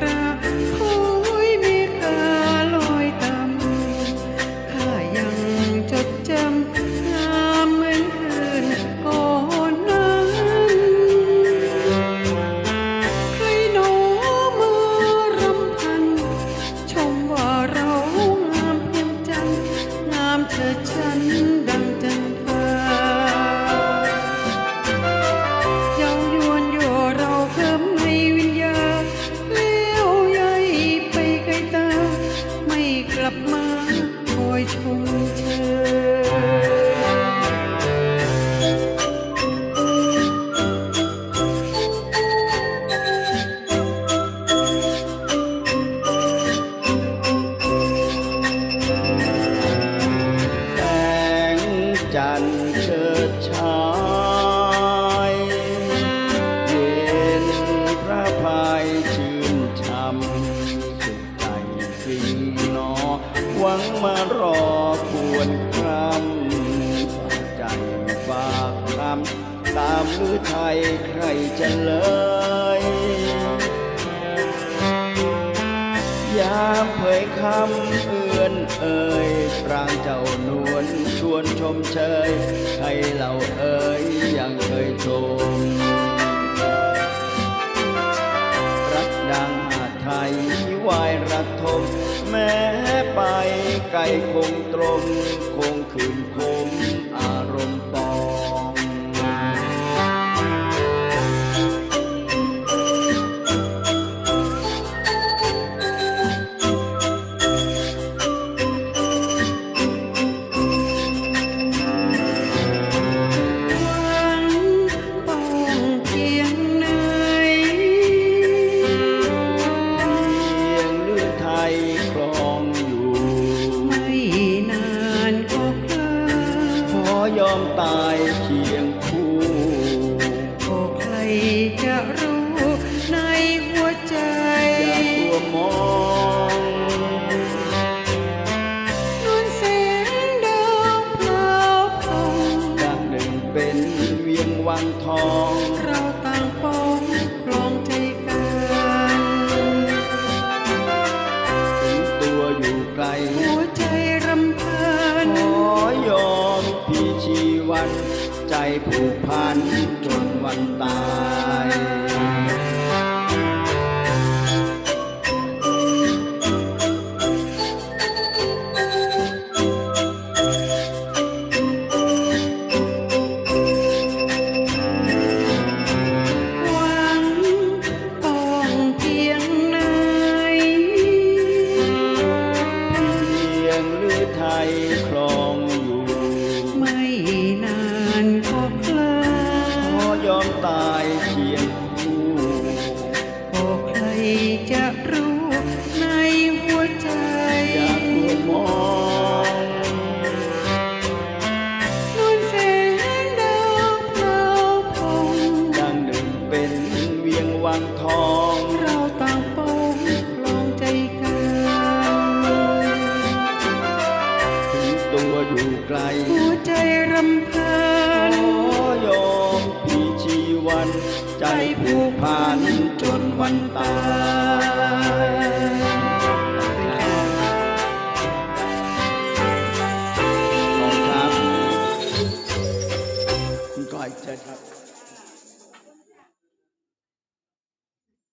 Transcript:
รั จันทร์เชิดชายเย็นพระพายชื่นช่ำสุดใจฟิงนอ หวังมารอควรครำฝากใจฝากคำตามมือไทยใครจะเลยยามเผยคำ เอ่ยปรางเจ้านวลชวนชมเชยใครเราเอ่ยยังเคยชม รักดังหาไทยที่วายรักทมแม้ไปไกลคงตรงคงคืนคม ยอมตายเคียงคู่ก็ใครจะรู้ในหัวใจ อย่ากลัวมองนวลแสงดาวพลาวพอง จากหนึ่งเป็นเวียงวังทอง เรา มีชีวัน ใจผูกพันจนวันตาย จะรู้ในหัวใจอย่ากลัวมองนวลแสงดาวพลาวพองดังหนึ่งเป็นเวียงวังทอง เราต่างปองคลองใจกันถึงตัวอยู่ไกล หัวใจรำพันขอยอมพี่ชีวัน ใจผูกพันจนวันตาย